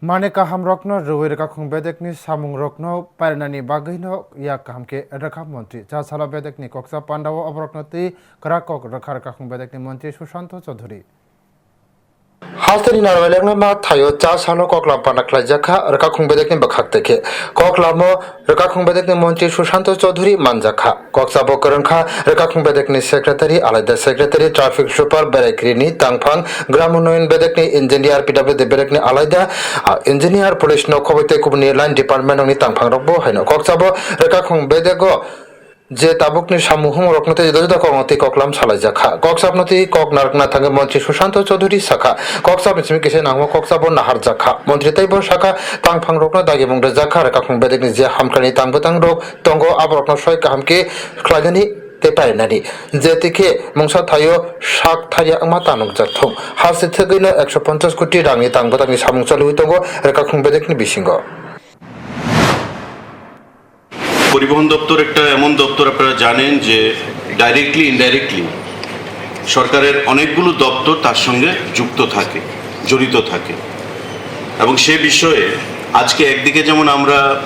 Mane kaham rokno ruwi reka khung bedek ni samung rokno parinani bagay no ya kaham ke rakha mantri cha sala bedek ni koksa pandawo abrokno ti krakok rakhar reka khung bedek ni হালতানি নারওয়ালেংনা মা thio চা সানো ককলাম পানা ক্লাইজাখা রকা খুংবেদেকনি বাখাক থেকে ককলামো রকা খুংবেদেকনি মন্ত্রী সুশান্ত চৌধুরী মানজাখা কক্সাবো করংখা রকা খুংবেদেকনি সেক্রেটারি আলাদা সেক্রেটারি ট্রাফিক সুপার বেরেকরিনি তাংফাং গ্রাম উন্নয়ন বেদেকনি ইঞ্জিনিয়ার পিডাব্লিউডি বেদেকনি আলাদা ইঞ্জিনিয়ার পুলিশ নখবতে কুবনি লাইন ডিপার্টমেন্ট ni তাংফাং রকবো হাইনো কক্সাবো রকা খুংবেদেগো যে তাবুকনি সামুহং রকনতে জুদা কর্মতি ককলাম সালাই জাখা কক্সাবনতি কক নারকনা থাঙ্গে মন্ত্রী সুশান্ত চৌধুরী শাখা। কক্সাব মিসমি কিসে নাংমো কক্সাব নাহার জাখা মন্ত্রী তাইব শাখা তাংফাং রকনা দাগি মুংদা জাখা রেখা খুং বেদেকনি যে হামখানি তাংবতাং রক তঙ্গ আবরকন সয় কাহামকে খ্লাইগানি তেপাইনানি যেতিকে মংসা থাইও শাক থাইয়া আমা তানুক জাথং। হাসি থেগৈনো একশো পঞ্চাশ কোটি রাংনি তাংবতাংনি সামুং চালুই তঙ্গ। রেখা খুং বেদেকনি বিসিঙ্গ পরিবহন দপ্তর একটা এমন দপ্তর আপনারা জানেন যে ডাইরেক্টলি ইনডাইরেক্টলি সরকারের অনেকগুলো দপ্তর তার সঙ্গে যুক্ত থাকে, জড়িত থাকে। এবং সে বিষয়ে আজকে একদিকে যেমন আমরা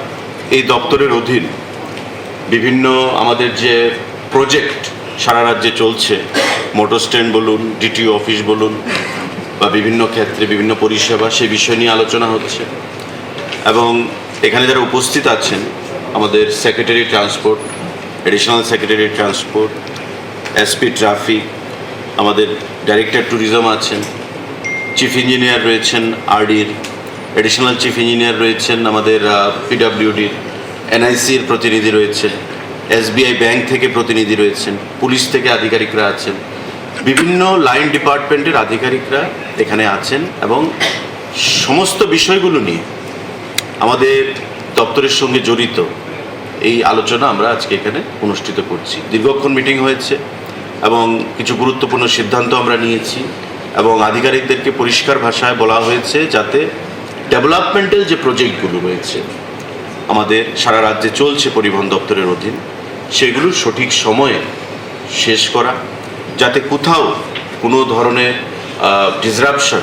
এই দপ্তরের অধীন বিভিন্ন আমাদের যে প্রজেক্ট সারা রাজ্যে চলছে মোটর স্ট্যান্ড বলুন ডিটিও অফিস বলুন, বা বিভিন্ন ক্ষেত্রে বিভিন্ন পরিষেবা, সে বিষয় নিয়ে আলোচনা হচ্ছে। এবং এখানে যারা উপস্থিত আছেন আমাদের secretary transport additional secretary transport SP traffic আমাদের ডাইরেক্টর ট্যুরিজম আছেন চিফ ইঞ্জিনিয়ার রয়েছেন আরডির এডিশনাল চিফ ইঞ্জিনিয়ার রয়েছেন আমাদের পিডাব্লিউডির এনআইসির প্রতিনিধি রয়েছেন এসবিআই ব্যাংক থেকে প্রতিনিধি রয়েছেন, পুলিশ থেকে আধিকারিকরা আছেন, বিভিন্ন লাইন ডিপার্টমেন্টের আধিকারিকরা এখানে আছেন এবং সমস্ত বিষয়গুলো নিয়ে আমাদের দপ্তরের সঙ্গে জড়িত। এই আলোচনা আমরা আজকে এখানে অনুষ্ঠিত করছি। দীর্ঘক্ষণ মিটিং হয়েছে এবং কিছু গুরুত্বপূর্ণ সিদ্ধান্ত আমরা নিয়েছি এবং আধিকারিকদেরকে পরিষ্কার ভাষায় বলা হয়েছে যাতে ডেভেলপমেন্টাল যে প্রজেক্টগুলো রয়েছে, আমাদের সারা রাজ্যে চলছে পরিবহন দপ্তরের অধীন, সেগুলো সঠিক সময়ে শেষ করা, যাতে কোথাও কোনো ধরনের ডিসরাপশন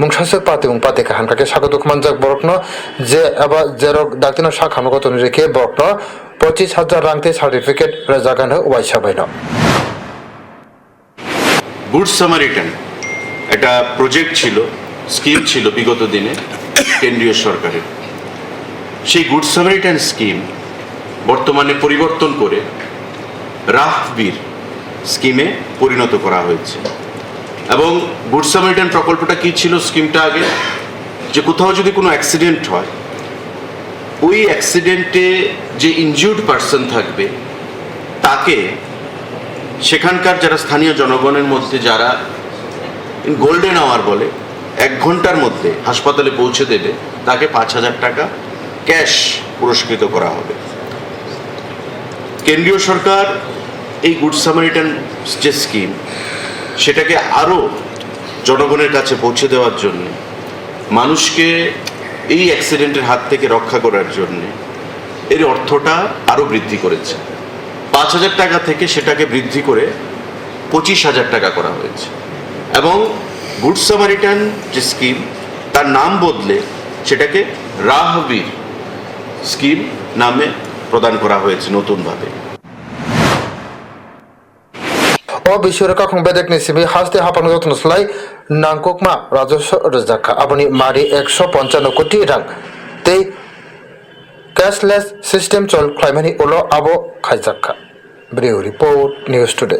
নাহার জাকা যেতিকে লাহার পাতিমুং কাত্রিনাটি বাকে কেন্দ্রীয় হাফাং রাহবির মুঙ্গুই তাংবতাং তো বই ফাইকে আবো সেকাঙ্গ গুড সামারিটান মুঙ্গুই তংমানি আ তাংবতাং মুংসাসক পাতিমুং পাতিকা হানকাকে স্বাগত কুমানজাক বরকনো যে শাক বরকনো পঁচিশ হাজার রাংতে সার্টিফিকেট রেজাগান ওয়াইসাবাইন গুড সামারিটান একটা প্রজেক্ট ছিল স্কিম ছিল বিগত দিনে, কেন্দ্রীয় সরকারের। সেই গুড সামারিটান স্কিম বর্তমানে পরিবর্তন করে রাহবীর স্কিমে পরিণত করা হয়েছে। এবং গুড প্রকল্পটা কি ছিল স্কিমটা আগে? যে কোথাও যদি কোনো অ্যাক্সিডেন্ট হয়, ওই অ্যাক্সিডেন্টে যে ইনজিউর্ড পার্সন থাকবে, তাকে সেখানকার যারা স্থানীয় জনগণের মধ্যে, যারা গোল্ডেন আওয়ার বলে, এক ঘণ্টার মধ্যে হাসপাতালে পৌঁছে দেবে, তাকে পাঁচ হাজার টাকা ক্যাশ পুরস্কৃত করা হবে। কেন্দ্রীয় সরকার এই গুড সামারিটান যে স্কিম সেটাকে আরও জনগণের কাছে পৌঁছে দেওয়ার জন্য, মানুষকে এই অ্যাক্সিডেন্টের হাত থেকে রক্ষা করার জন্য এর অর্থটা আরও বৃদ্ধি করেছে। পাঁচ হাজার টাকা থেকে সেটাকে বৃদ্ধি করে পঁচিশ হাজার টাকা করা হয়েছে। এবং গুড সামারিটান যে স্কিম, তার নাম বদলে সেটাকে রাহবীর স্কিম নামে প্রদান করা হয়েছে নতুনভাবে। Bedek ni sibi haste hapan yotun slai nangkokma rajস্ব রজাকা আপনি মারি একশো পঞ্চান্ন কোটি রাং তেই ক্যাশলেস সিস্টেম চল ক্লাইমানি ওলো আবো খাইজাকা ব্রিউ রিপোর্ট নিউজ টুডে